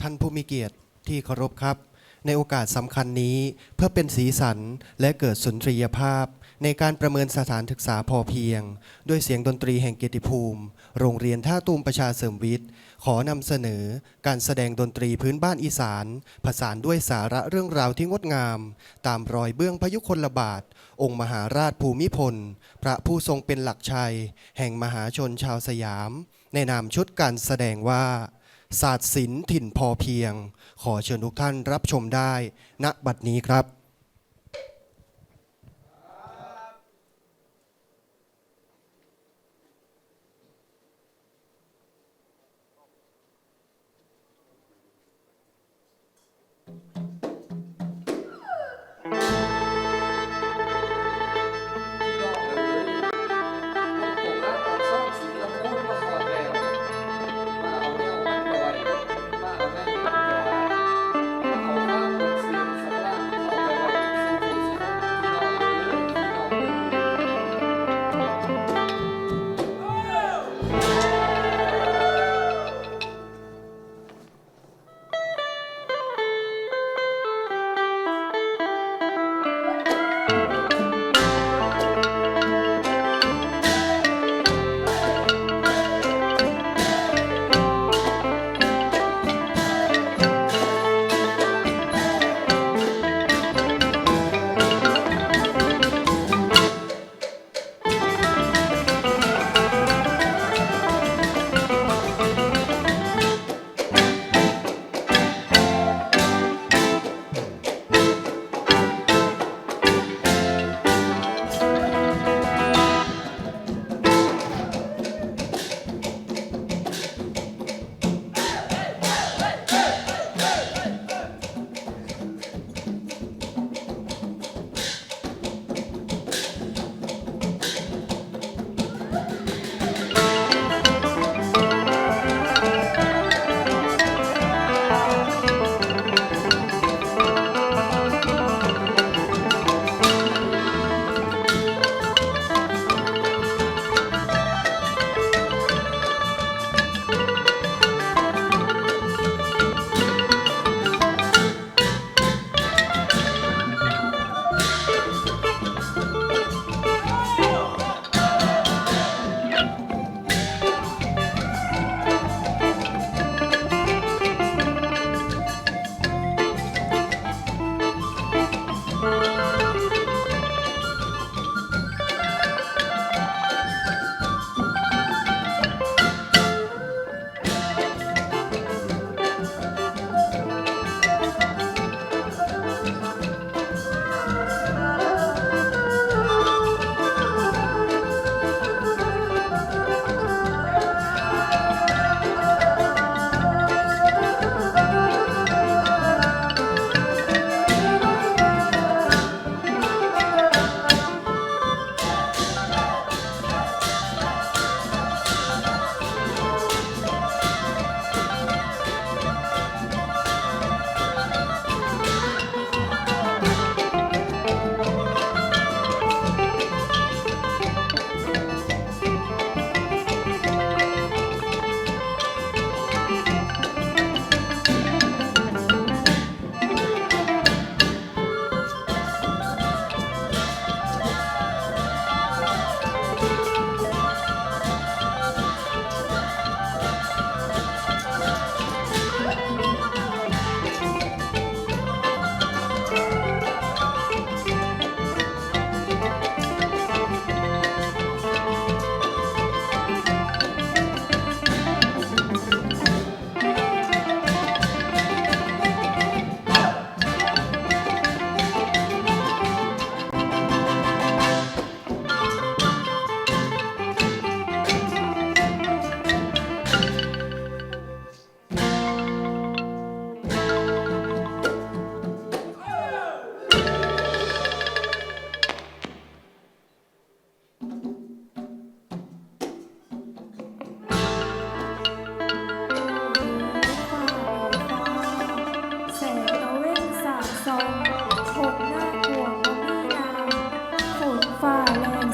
ท่านผู้มีเกียรติที่เคารพครับ ในโอกาสสำคัญนี้เพื่อเป็นสีสันและเกิดสุนทรียภาพ ในการประเมินสถานศึกษาพอเพียง ด้วยเสียงดนตรีแห่งเกียรติภูมิ โรงเรียนท่าตูมประชาเสริมวิทย์ ขอนำเสนอการแสดงดนตรีพื้นบ้านอีสาน ผสานด้วยสาระเรื่องราวที่งดงาม ตามรอยเบื้องพยุคลบาท องค์มหาราชภูมิพล พระผู้ทรงเป็นหลักชัย แห่งมหาชนชาวสยาม ในนามชุดการแสดงว่า ศาสตร์ศิลป์ถิ่นพอเพียง ขอเชิญทุกท่านรับชมได้ ณบัดนี้ครับ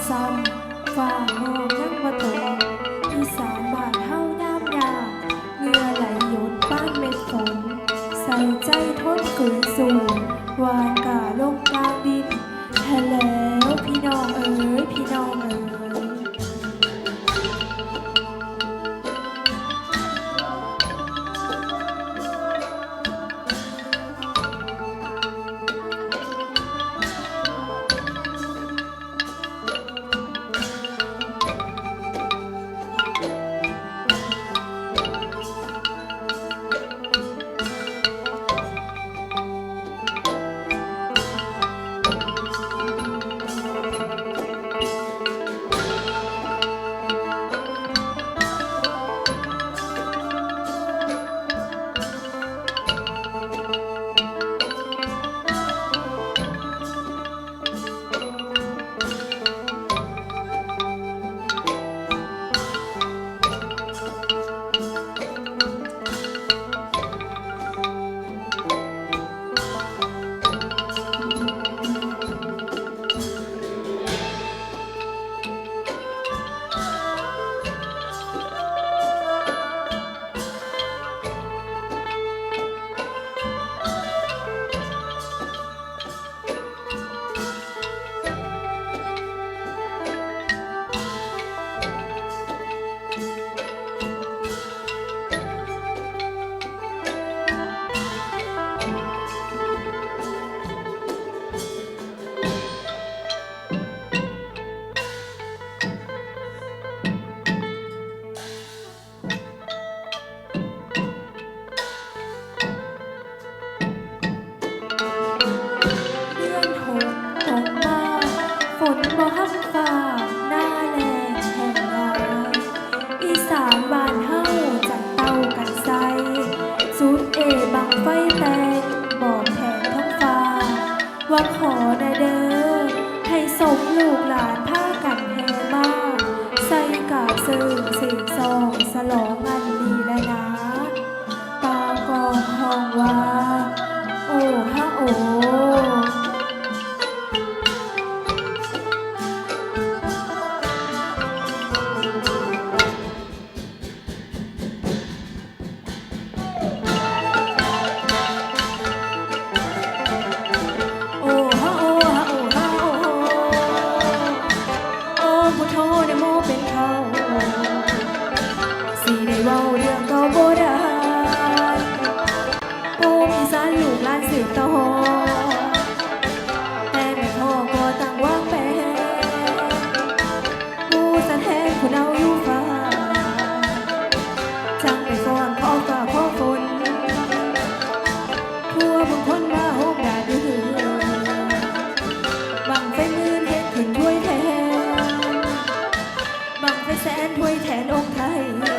ซำฝ่าอมทั้งปบ่ตกอีสานบานเฮาน้ามยาเงื่อไหลหยดบ้านเม็ดฝน ใส่ใจทนขืนสู่วาน ว่าขอเด้อให้สมลูกหลานผ้ากันแฮงมากใส่กาบซึ่งสิ่งซองสลองมา แสนถ้วยแทนองค์ไทย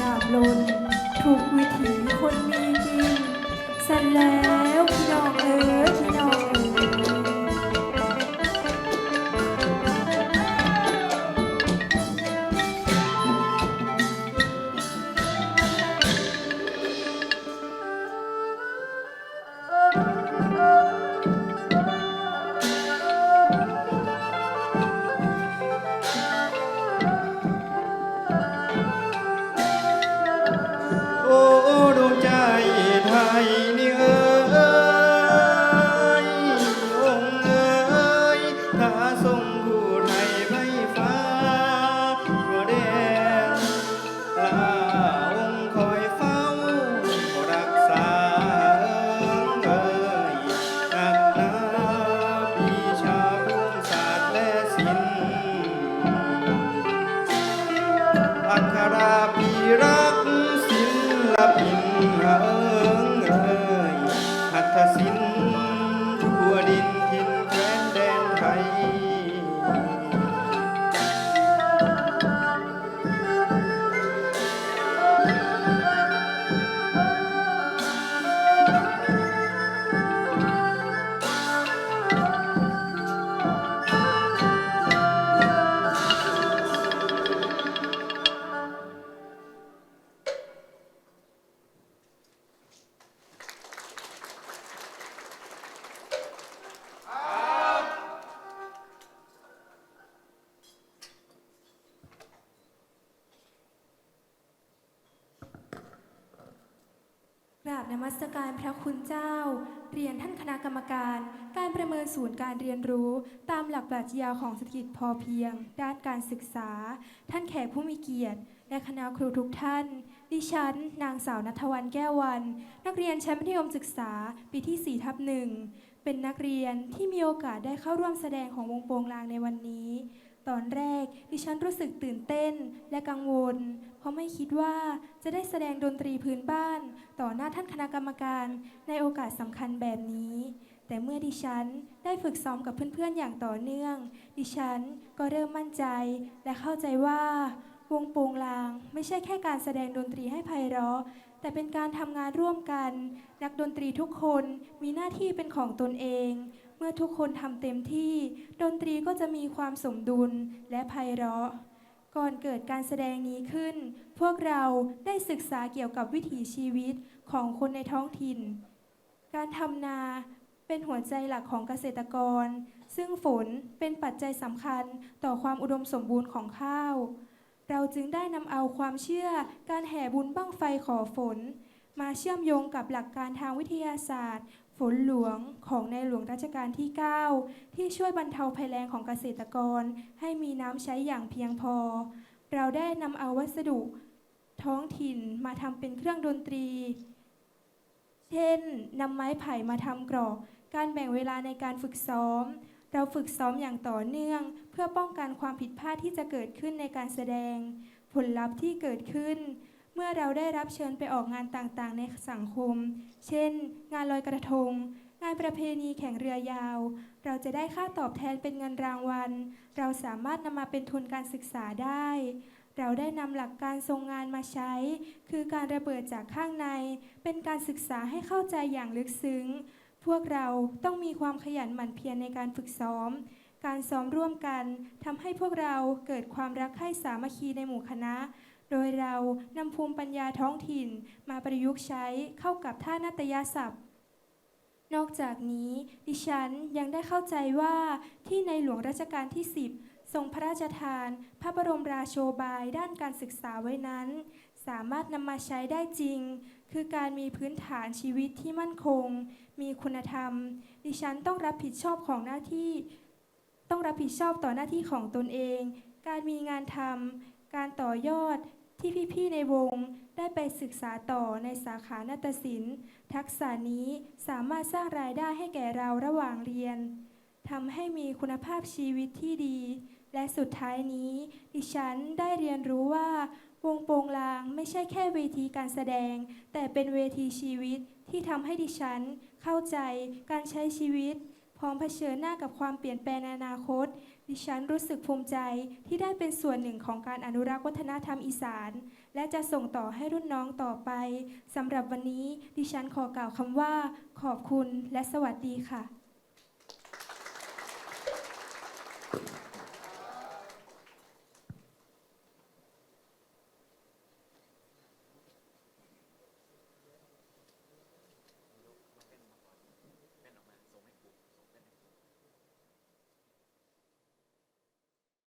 งาบลนทุกวิถีคนมี หัตถศิลป์ทั่วดิน นมัสการพระคุณเจ้า เรียนท่านคณะกรรมการ การประเมินศูนย์การเรียนรู้ ตามหลักปรัชญาของเศรษฐกิจพอเพียง ด้านการศึกษา ท่านแขกผู้มีเกียรติ และคณะครูทุกท่าน ดิฉัน นางสาวนัทวันแก้ววัน นักเรียนชั้นมัธยมศึกษา ปีที่4ทับหนึ่งเป็นนักเรียนที่มีโอกาสได้เข้าร่วมแสดงของวงโปงลางในวันนี้ อนแรก ดิฉันรู้สึกตื่นเต้นและกังวล เพราะไม่คิดว่าจะได้แสดงดนตรีพื้นบ้าน ต่อหน้าท่านคณะกรรมการในโอกาสสำคัญแบบนี้ แต่เมื่อดิฉันได้ฝึกซ้อมกับเพื่อนๆอย่างต่อเนื่อง ดิฉันก็เริ่มมั่นใจและเข้าใจว่า วงโปงลางไม่ใช่แค่การแสดงดนตรีให้ไพเราะแต่เป็นการทำงานร่วมกัน นักดนตรีทุกคนมีหน้าที่เป็นของตนเอง เมื่อทุกคนทำเต็มที่ ดนตรีก็จะมีความสมดุลและไพเราะ ก่อนเกิดการแสดงนี้ขึ้น พวกเราได้ศึกษาเกี่ยวกับวิถีชีวิตของคนในท้องถิ่น การทำนาเป็นหัวใจหลักของเกษตรกร ซึ่งฝนเป็นปัจจัยสำคัญต่อความอุดมสมบูรณ์ของข้าว เราจึงได้นำเอาความเชื่อการแห่บุญบั้งไฟขอฝน มาเชื่อมโยงกับหลักการทางวิทยาศาสตร์ ฝนหลวงของในหลวงรัชกาลที่ 9 ที่ช่วยบรรเทาภัยแล้งของเกษตรกร ให้มีน้ำใช้อย่างเพียงพอ เราได้นำเอาวัสดุท้องถิ่นมาทำเป็นเครื่องดนตรี เช่นนำไม้ไผ่มาทำกรอก การแบ่งเวลาในการฝึกซ้อม เราฝึกซ้อมอย่างต่อเนื่อง เพื่อป้องกันความผิดพลาดที่จะเกิดขึ้นในการแสดง ผลลัพธ์ที่เกิดขึ้น มื่อเราได้รับเชิญไปออกงานต่างๆ ในสังคม เช่น งานลอยกระทง งานประเพณีแข่งเรือยาว เราจะได้ค่าตอบแทนเป็นเงินรางวัล เราสามารถนำมาเป็นทุนการศึกษาได้ เราได้นำหลักการทรงงานมาใช้ คือการระเบิดจากข้างใน เป็นการศึกษาให้เข้าใจอย่างลึกซึ้ง พวกเราต้องมีความขยันหมั่นเพียรในการฝึกซ้อมการซ้อมร่วมกันทำให้พวกเราเกิดความรักใคร่สามัคคีในหมู่คณะ โดยเรานำภูมิปัญญาท้องถิ่นมาประยุกต์ใช้เข้ากับท่านาฏยศัพท์ นอกจากนี้ดิฉันยังได้เข้าใจว่าที่ในหลวงรัชกาลที่ 10 ทรงพระราชทาน พระบรมราโชบายด้านการศึกษาไว้นั้น สามารถนำมาใช้ได้จริง คือการมีพื้นฐานชีวิตที่มั่นคง มีคุณธรรม ดิฉันต้องรับผิดชอบของหน้าที่ ต้องรับผิดชอบต่อหน้าที่ของตนเอง การมีงานทำการต่อยอด ที่พี่ๆในวงได้ไปศึกษาต่อในสาขานาฏศิลป์ ทักษะนี้สามารถสร้างรายได้ให้แก่เราระหว่างเรียนทำให้มีคุณภาพชีวิตที่ดี และสุดท้ายนี้ ดิฉันได้เรียนรู้ว่า วงโปงลางไม่ใช่แค่เวทีการแสดง แต่เป็นเวทีชีวิตที่ทำให้ดิฉันเข้าใจการใช้ชีวิต พร้อมเผชิญหน้ากับความเปลี่ยนแปลงในอนาคต ดิฉันรู้สึกภูมิใจที่ได้เป็นส่วนหนึ่งของการอนุรักษ์วัฒนธรรมอีสาน และจะส่งต่อให้รุ่นน้องต่อไปสำหรับวันนี้ดิฉันขอกล่าวคำว่า ขอบคุณและสวัสดีค่ะ